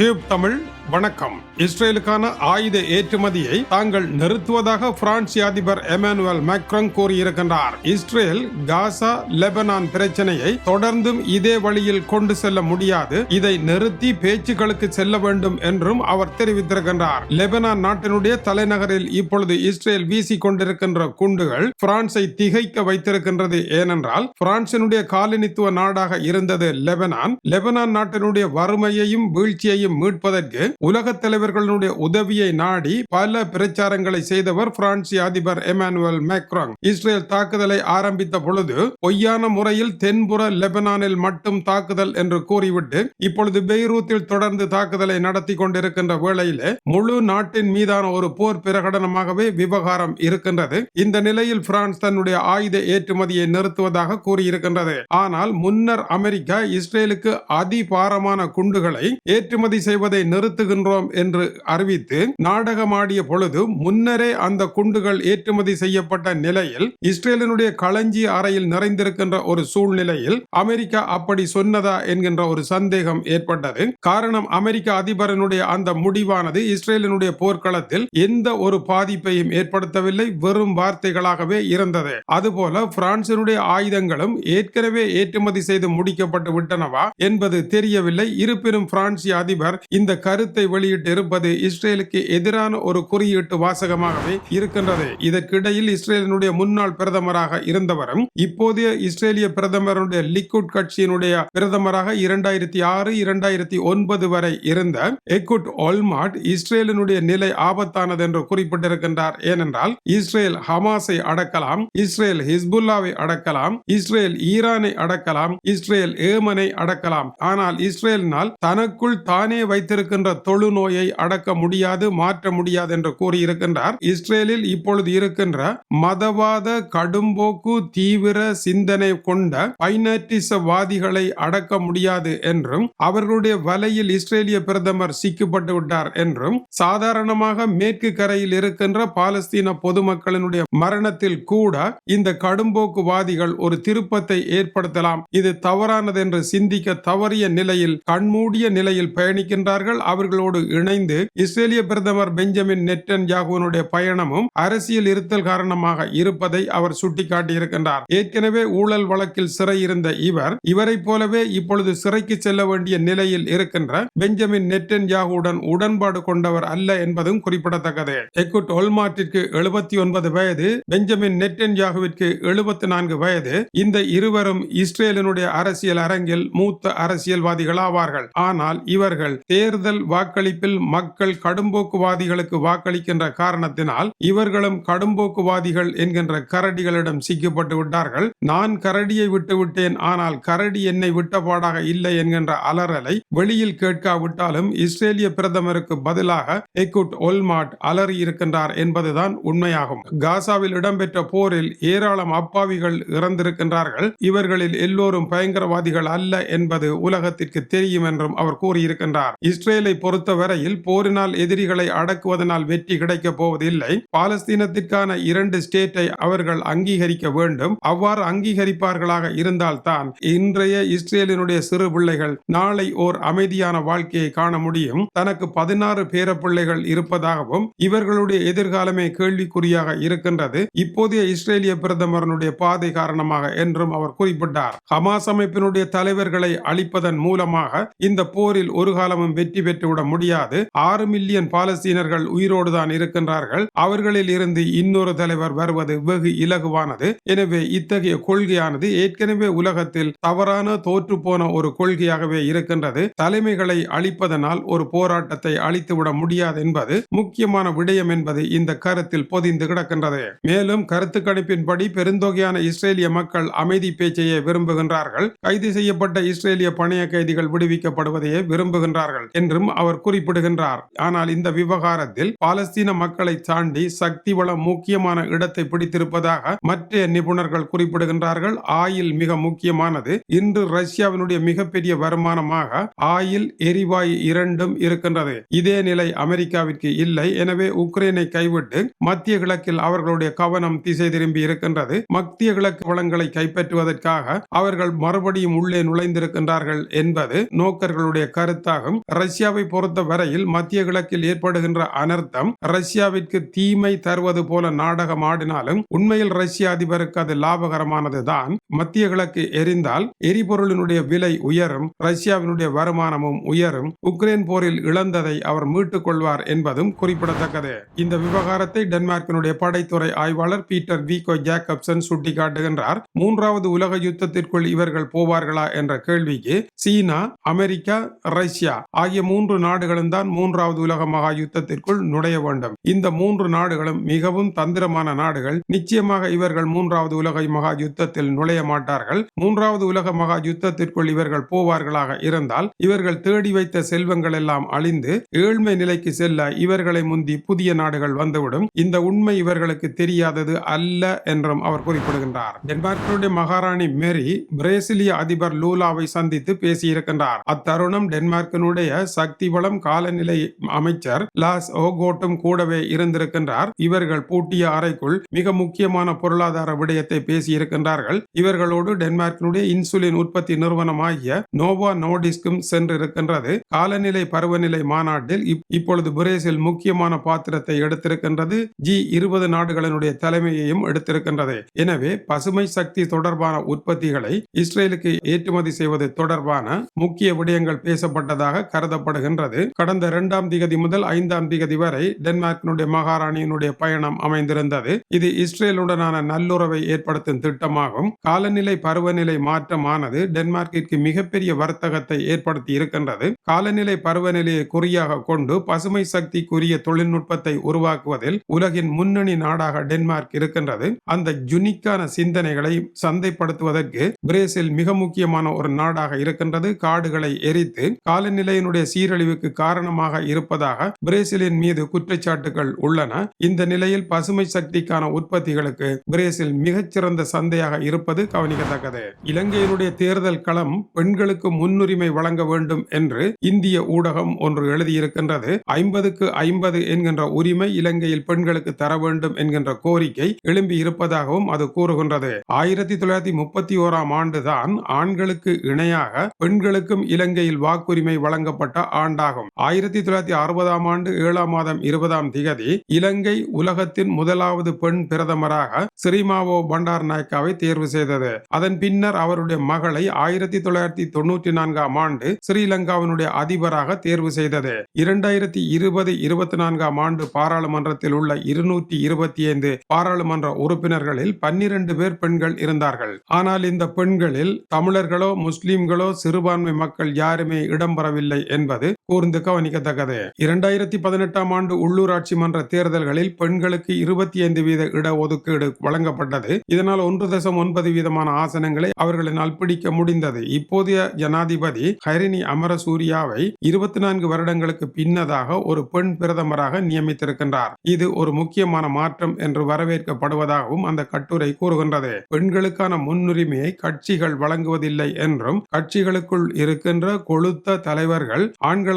Tube Tamil வணக்கம். இஸ்ரேலுக்கான ஆயுத ஏற்றுமதியை தாங்கள் நிறுத்துவதாக பிரான்ஸ் அதிபர் எமானுவல் மேக்ரோன் கூறியிருக்கின்றார். இஸ்ரேல் காசா லெபனான் பிரச்சனையை தொடர்ந்தும் இதே வழியில் கொண்டு செல்ல முடியாது. இதை நிறுத்தி பேச்சுக்களுக்கு செல்ல வேண்டும் என்றும் அவர் தெரிவித்திருக்கின்றார். லெபனான் நாட்டினுடைய தலைநகரில் இப்பொழுது இஸ்ரேல் வீசிக் கொண்டிருக்கின்ற குண்டுகள் பிரான்சை திகைக்க வைத்திருக்கின்றது. ஏனென்றால் பிரான்சினுடைய காலனித்துவ நாடாக இருந்தது லெபனான். லெபனான் நாட்டினுடைய வறுமையையும் வீழ்ச்சியையும் மீட்பதற்கு உலக தலைவர்களுடைய உதவியை நாடி பல பிரச்சாரங்களை செய்தவர் பிரான்சி அதிபர் எமானுவல் மேக்ராங். இஸ்ரேல் தாக்குதலை ஆரம்பித்த பொழுது பொய்யான முறையில் தென்புற லெபனானில் மட்டும் தாக்குதல் என்று கூறிவிட்டு இப்பொழுது பெய்ரூத்தில் தொடர்ந்து தாக்குதலை நடத்தி கொண்டிருக்கின்ற வேளையிலே முழு நாட்டின் மீதான ஒரு போர் பிரகடனமாகவே விவகாரம் இருக்கின்றது. இந்த நிலையில் பிரான்ஸ் தன்னுடைய ஆயுத ஏற்றுமதியை நிறுத்துவதாக கூறியிருக்கின்றது. ஆனால் முன்னர் அமெரிக்கா இஸ்ரேலுக்கு அதிபாரமான குண்டுகளை ஏற்றுமதி செய்வதை நிறுத்த நடத்துகின்றோம் என்று அறிவித்து நாடகமாடிய பொழுது முன்னரே அந்த குண்டுகள் ஏற்றுமதி செய்யப்பட்ட நிலையில் இஸ்ரேலினுடைய களஞ்சிய அறையில் நிறைந்திருக்கின்ற ஒரு சூழ்நிலையில் அமெரிக்கா அப்படி சொன்னதா என்கின்ற ஒரு சந்தேகம் ஏற்பட்டது. காரணம் அமெரிக்க அதிபரனுடைய அந்த முடிவானது இஸ்ரேலினுடைய போர்க்களத்தில் எந்த ஒரு பாதிப்பையும் ஏற்படுத்தவில்லை வெறும் வார்த்தைகளாகவே இருந்தது. அதுபோல பிரான்சினுடைய ஆயுதங்களும் ஏற்கனவே ஏற்றுமதி செய்து முடிக்கப்பட்டு விட்டனவா என்பது தெரியவில்லை. இருப்பினும் பிரான்சிய அதிபர் இந்த கருத்து கடிதத்தை வெளியிட்டு இருப்பது இஸ்ரேலுக்கு எதிரான ஒரு குறியீட்டு வாசகமாகவே இருக்கின்றது. இதற்கிடையில் இஸ்ரேலினுடைய முன்னாள் பிரதமராக இருந்தவரும் இப்போதைய இஸ்ரேலிய பிரதமருடைய லிக்குட் கட்சியினுடைய பிரதமராக இரண்டாயிரத்தி ஆறு இரண்டாயிரத்தி ஒன்பது வரை இருந்த எக்குட் ஒல்மாட் இஸ்ரேலினுடைய நிலை ஆபத்தானது என்று குறிப்பிட்டிருக்கின்றார். ஏனென்றால் இஸ்ரேல் ஹமாஸை அடக்கலாம் இஸ்ரேல் ஹிஸ்புல்லாவை அடக்கலாம் இஸ்ரேல் ஈரானை அடக்கலாம் இஸ்ரேல் ஏமனை அடக்கலாம். ஆனால் இஸ்ரேலினால் தனக்குள் தானே வைத்திருக்கின்ற தொழுநோயை அடக்க முடியாது மாற்ற முடியாது என்று கூறியிருக்கின்றார். இஸ்ரேலில் இப்பொழுது இருக்கின்ற மதவாத கடும்போக்கு தீவிர சிந்தனை கொண்ட பைனட்டிசவாதிகளை அடக்க முடியாது என்றும் அவர்களுடைய வலையில் இஸ்ரேலிய பிரதமர் சிக்கப்பட்டு விட்டார் என்றும் சாதாரணமாக மேற்கு கரையில் இருக்கின்ற பாலஸ்தீன பொதுமக்களினுடைய மரணத்தில் கூட இந்த கடும்போக்குவாதிகள் ஒரு திருப்பத்தை ஏற்படுத்தலாம். இது தவறானது என்று சிந்திக்க தவறிய நிலையில் கண்மூடிய நிலையில் பயணிக்கின்றார்கள். அவர்களோடு இணைந்து இஸ்ரேலிய பிரதமர் பெஞ்சமின் நெட்டன் யாகுவனுடைய பயணமும் அரசியல் இருத்தல் காரணமாக இருப்பதை அவர் சுட்டிக்காட்டியிருக்கின்றார். ஏற்கனவே ஊழல் வழக்கில் சிறை இருந்த இவர் இவரை போலவே இப்பொழுது சிறைக்கு செல்ல வேண்டிய நிலையில் இருக்கின்ற பெஞ்சமின் நெட்டன் யாகுவுடன் உடன்பாடு கொண்டவர் அல்ல என்பதும் குறிப்பிடத்தக்கது. எக்குட் ஒல்மார்ட்டிற்கு எழுபத்தி ஒன்பது வயது பெஞ்சமின் நெட்டன் யாகுவிற்கு எழுபத்தி நான்கு வயது. இந்த இருவரும் இஸ்ரேலினுடைய அரசியல் அரங்கில் மூத்த அரசியல்வாதிகள் ஆவார்கள் ஆனால் இவர்கள் தேர்தல் வாக்களிப்பில் மக்கள் கடும்போக்குவாதிகளுக்கு வாக்களிக்கின்ற காரணத்தினால் இவர்களும் கடும்போக்குவாதிகள் என்கின்ற கரடிகளிடம் சிக்கப்பட்டு விட்டார்கள். நான் கரடியை விட்டு விட்டேன் ஆனால் கரடி என்னை விட்டபாடாக இல்லை என்கின்ற அலறலை வெளியில் கேட்காவிட்டாலும் இஸ்ரேலிய பிரதமருக்கு பதிலாக எக்குட் ஒல்மாட் அலறி இருக்கின்றார் என்பதுதான் உண்மையாகும். காசாவில் இடம்பெற்ற போரில் ஏராளம் அப்பாவிகள் இறந்திருக்கின்றார்கள். இவர்களில் எல்லோரும் பயங்கரவாதிகள் அல்ல என்பது உலகத்திற்கு தெரியும் என்றும் அவர் கூறியிருக்கின்றார். இஸ்ரேலை பொறுத்தவரையில் போரினால் எதிரிகளை அடக்குவதனால் வெற்றி கிடைக்கப் போவதில்லை. பாலஸ்தீனத்திற்கான இரண்டு ஸ்டேட்டை அவர்கள் அங்கீகரிக்க வேண்டும். அவ்வாறு அங்கீகரிப்பார்களாக இருந்தால்தான் இன்றைய இஸ்ரேலினுடைய சிறு பிள்ளைகள் நாளை ஓர் அமைதியான வாழ்க்கையை காண முடியும். தனக்கு பதினாறு பேர பிள்ளைகள் இருப்பதாகவும் இவர்களுடைய எதிர்காலமே கேள்விக்குறியாக இருக்கின்றது. இப்போதைய இஸ்ரேலிய பிரதமரனுடைய பாதை காரணமாக என்றும் அவர் குறிப்பிட்டார். ஹமாஸ் அமைப்பினுடைய தலைவர்களை அழிப்பதன் மூலமாக இந்த போரில் ஒரு காலமும் வெற்றி போட முடியாது. ஆறு மில்லியன் பாலஸ்தீனர்கள் உயிரோடு தான் இருக்கின்றார்கள். அவர்களில் இருந்து இன்னொரு தலைவர் வருவது வெகு இலகுவானது. எனவே இத்தகைய கொள்கையானது ஏற்கனவே உலகத்தில் தவறான தோற்று போன ஒரு கொள்கையாகவே இருக்கின்றது. தலைமைகளை அழிப்பதனால் ஒரு போராட்டத்தை அழித்துவிட முடியாது என்பது முக்கியமான விடயம் என்பது இந்த கருத்தில் பொதிந்து கிடக்கின்றது. மேலும் கருத்து கணிப்பின்படி பெருந்தொகையான இஸ்ரேலிய மக்கள் அமைதி பேச்சையே விரும்புகின்றார்கள். கைது செய்யப்பட்ட இஸ்ரேலிய பணைய கைதிகள் விடுவிக்கப்படுவதையே விரும்புகின்றார்கள் என்றும் அவர் குறிப்பிடுகின்றார். ஆனால் இந்த விவகாரத்தில் பாலஸ்தீன மக்களை தாண்டி சக்தி வளம் முக்கியமான இடத்தை பிடித்திருப்பதாக மற்ற நிபுணர்கள் குறிப்பிடுகின்றார்கள். ஆயில் மிக முக்கியமானது. இன்று ரஷ்யாவினுடைய மிகப்பெரிய வருமானமாக ஆயில் எரிவாயு இரண்டும் இருக்கின்றது. இதே நிலை அமெரிக்காவிற்கு இல்லை. எனவே உக்ரைனை கைவிட்டு மத்திய கிழக்கில் அவர்களுடைய கவனம் திசை திரும்பி இருக்கின்றது. மத்திய கிழக்கு வளங்களை கைப்பற்றுவதற்காக அவர்கள் மறுபடியும் உள்ளே நுழைந்திருக்கின்றார்கள் என்பது நோக்கர்களுடைய கருத்தாகும். ரஷ்யாவை பொறுத்த வரையில் மத்திய கிழக்கில் ஏற்படுகின்ற அனர்த்தம் ரஷ்யாவிற்கு தீமை தருவது போல நாடகம் ஆடினாலும் உண்மையில் ரஷ்ய அதிபருக்கு அது லாபகரமானதுதான். மத்திய கிழக்கு எரிந்தால் எரிபொருளினுடைய விலை உயரும் ரஷ்யாவினுடைய வருமானமும் உயரும் உக்ரைன் போரில் இழந்ததை அவர் மீட்டுக் கொள்வார் என்பதும் குறிப்பிடத்தக்கது. இந்த விவகாரத்தை டென்மார்க்கினுடைய படைத்துறை ஆய்வாளர் பீட்டர் வீகோ ஜேக்கப்சன் சுட்டிக்காட்டுகின்றார். மூன்றாவது உலக யுத்தத்திற்குள் இவர்கள் போவார்களா என்ற கேள்விக்கு சீனா அமெரிக்கா ரஷ்யா ஆகிய மூன்று நாடுகளும் தான் மூன்றாவது உலக மகா யுத்தத்திற்குள் நுழைய வேண்டும். இந்த மூன்று நாடுகளும் மிகவும் தந்திரமான நாடுகள். நிச்சயமாக இவர்கள் மூன்றாவது உலக மகா யுத்தத்தில் நுழைய மாட்டார்கள். மூன்றாவது உலக மகா யுத்தத்திற்குள் இவர்கள் போவார்களாக இருந்தால் இவர்கள் தேடி வைத்த செல்வங்கள் எல்லாம் அழிந்து ஏழ்மை நிலைக்கு செல்ல இவர்களை முந்தி புதிய நாடுகள் வந்துவிடும். இந்த உண்மை இவர்களுக்கு தெரியாதது அல்ல என்றும் அவர் குறிப்பிடுகின்றார். டென்மார்க்கினுடைய மகாராணி மேரி பிரேசிலிய அதிபர் லூலாவை சந்தித்து பேசியிருக்கின்றார். அத்தருணம் டென்மார்க்கினுடைய சக்தி வளம் காலநிலை அமைச்சர் லாஸ் ஓகோட்டும் கூடவே இருந்திருக்கின்றார். இவர்கள் பூட்டிய அறைக்குள் மிக முக்கியமான பொருளாதார விடயத்தை பேசியிருக்கின்றார்கள். இவர்களோடு டென்மார்க்கினுடைய இன்சுலின் உற்பத்தி நிறுவனமாகிய நோவா நோடிஸ்கும் சென்றிருக்கின்றது. காலநிலை பருவநிலை மாநாட்டில் இப்பொழுது பிரேசில் முக்கியமான பாத்திரத்தை எடுத்திருக்கின்றது. ஜி இருபது நாடுகளினுடைய தலைமையையும் எடுத்திருக்கின்றது. எனவே பசுமை சக்தி தொடர்பான உற்பத்திகளை இஸ்ரேலுக்கு ஏற்றுமதி செய்வது தொடர்பான முக்கிய விடயங்கள் பேசப்பட்டதாக கருதப்படுகின்றது. கடந்த இரண்டாம் திகதி முதல் ஐந்தாம் திகதி வரை டென்மார்க்கினுடைய மகாராணியினுடைய பயணம் அமைந்திருந்தது. இது இஸ்ரேலுடனான நல்லுறவை ஏற்படுத்தும் திட்டமாகும். காலநிலை பருவநிலை மாற்றமானது டென்மார்க்கிற்கு மிகப்பெரிய வர்த்தகத்தை ஏற்படுத்தி இருக்கின்றது. காலநிலை பருவநிலையை குறியாக கொண்டு பசுமை சக்திக்குரிய தொழில்நுட்பத்தை உருவாக்குவதில் உலகின் முன்னணி நாடாக டென்மார்க் இருக்கின்றது. அந்த ஜுனிக்கான சிந்தனைகளை சந்தைப்படுத்துவதற்கு பிரேசில் மிக முக்கியமான ஒரு நாடாக இருக்கின்றது. காடுகளை எரித்து காலநிலையினுடைய சீரழிவு சீரழிவுக்கு காரணமாக இருப்பதாக பிரேசிலின் மீது குற்றச்சாட்டுகள் உள்ளன. இந்த நிலையில் பசுமை சக்திக்கான உற்பத்திகளுக்கு பிரேசில் மிகச்சிறந்த சந்தையாக இருப்பது கவனிக்கத்தக்கது. இலங்கையினுடைய தேர்தல் களம் பெண்களுக்கு முன்னுரிமை வழங்க வேண்டும் என்று இந்திய ஊடகம் ஒன்று எழுதியிருக்கின்றது. ஐம்பதுக்கு ஐம்பது என்கின்ற உரிமை இலங்கையில் பெண்களுக்கு தர வேண்டும் என்கின்ற கோரிக்கை எழும்பி இருப்பதாகவும் அது கூறுகின்றது. ஆயிரத்தி தொள்ளாயிரத்தி முப்பத்தி ஓராம் ஆண்டுதான் ஆண்களுக்கு இணையாக பெண்களுக்கும் இலங்கையில் வாக்குரிமை வழங்கப்பட்ட ஆண்டு ஆண்டாகும் ஆயிரத்தி தொள்ளாயிரத்தி அறுபதாம் ஆண்டு ஏழாம் மாதம் இருபதாம் திகதி இலங்கை உலகத்தின் முதலாவது பெண் பிரதமராக சிறிமாவோ பண்டார் நாயக்காவை தேர்வு செய்தது. அதன் பின்னர் அவருடைய மகளை ஆயிரத்தி தொள்ளாயிரத்தி தொண்ணூற்றி நான்காம் ஆண்டு ஸ்ரீலங்காவினுடைய அதிபராக தேர்வு செய்தது. இரண்டாயிரத்தி இருபது இருபத்தி நான்காம் ஆண்டு பாராளுமன்றத்தில் உள்ள இருநூற்றி இருபத்தி ஐந்து பாராளுமன்ற உறுப்பினர்களில் பன்னிரண்டு பேர் பெண்கள் இருந்தார்கள். ஆனால் இந்த பெண்களில் தமிழர்களோ முஸ்லிம்களோ சிறுபான்மை மக்கள் யாருமே இடம்பெறவில்லை என்பது கூர்ந்து கவனிக்கத்தக்கது இரண்டாயிரத்தி பதினெட்டாம் ஆண்டு உள்ளூராட்சி மன்ற தேர்தல்களில் பெண்களுக்கு இருபத்தி ஐந்து வீத இடஒதுக்கீடு வழங்கப்பட்டது. இதனால் ஒன்று தசம் ஒன்பது வீதமான ஆசனங்களை அவர்களினால் பிடிக்க முடிந்தது. இப்போதைய ஜனாதிபதி ஹரிணி அமரசூரியாவை இருபத்தி நான்கு வருடங்களுக்கு பின்னதாக ஒரு பெண் பிரதமராக நியமித்திருக்கின்றார். இது ஒரு முக்கியமான மாற்றம் என்று வரவேற்கப்படுவதாகவும் அந்த கட்டுரை கூறுகின்றது. பெண்களுக்கான முன்னுரிமையை கட்சிகள் வழங்குவதில்லை என்றும் கட்சிகளுக்குள் இருக்கின்ற கொழுத்த தலைவர்கள்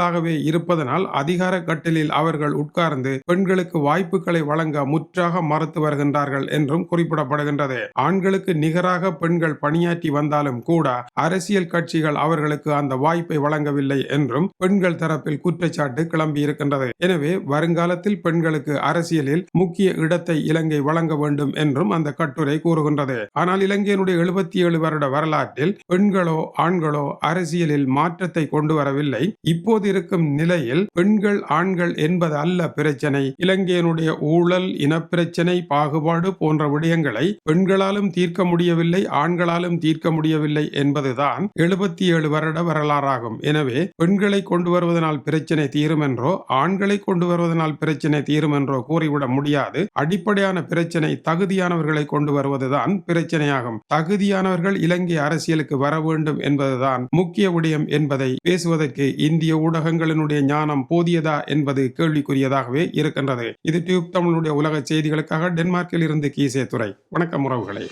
பெண்களாகவே இருப்பதனால் அதிகார கட்டிலில் அவர்கள் உட்கார்ந்து பெண்களுக்கு வாய்ப்புகளை வழங்க முற்றாக மறுத்து வருகின்றார்கள் என்றும் குறிப்பிடப்படுகின்றது. ஆண்களுக்கு நிகராக பெண்கள் பணியாற்றி வந்தாலும் கூட அரசியல் கட்சிகள் அவர்களுக்கு அந்த வாய்ப்பை வழங்கவில்லை என்றும் பெண்கள் தரப்பில் குற்றச்சாட்டு கிளம்பி இருக்கின்றது. எனவே வருங்காலத்தில் பெண்களுக்கு அரசியலில் முக்கிய இடத்தை இலங்கை வழங்க வேண்டும் என்றும் அந்த கட்டுரை கூறுகின்றது. ஆனால் இலங்கையினுடைய எழுபத்தி ஏழு வருட வரலாற்றில் பெண்களோ ஆண்களோ அரசியலில் மாற்றத்தை கொண்டு வரவில்லை. இப்போது இருக்கும் நிலையில் பெண்கள் ஆண்கள் என்பது அல்ல பிரச்சனை. இலங்கையினுடைய ஊழல் இனப்பிரச்சனை பாகுபாடு போன்ற விடயங்களை பெண்களாலும் தீர்க்க முடியவில்லை ஆண்களாலும் தீர்க்க முடியவில்லை என்பதுதான் எழுபத்தி ஏழு வருட வரலாறாகும். எனவே பெண்களை கொண்டு வருவதனால் பிரச்சனை தீரும் என்றோ ஆண்களை கொண்டு வருவதனால் பிரச்சனை தீரும் என்றோ கூறிவிட முடியாது. அடிப்படையான பிரச்சனை தகுதியானவர்களை கொண்டு வருவதுதான் பிரச்சனையாகும். தகுதியானவர்கள் இலங்கை அரசியலுக்கு வர வேண்டும் என்பதுதான் முக்கிய விடயம் என்பதை பேசுவதற்கு இந்திய ஊடகங்களினுடைய ஞானம் போதியதா என்பது கேள்விக்குரியதாகவே இருக்கின்றது. இது டியூப் தமிழுடைய உலக செய்திகளுக்காக டென்மார்க்கில் இருந்து கீசே துறை வணக்கம் உறவுகளே.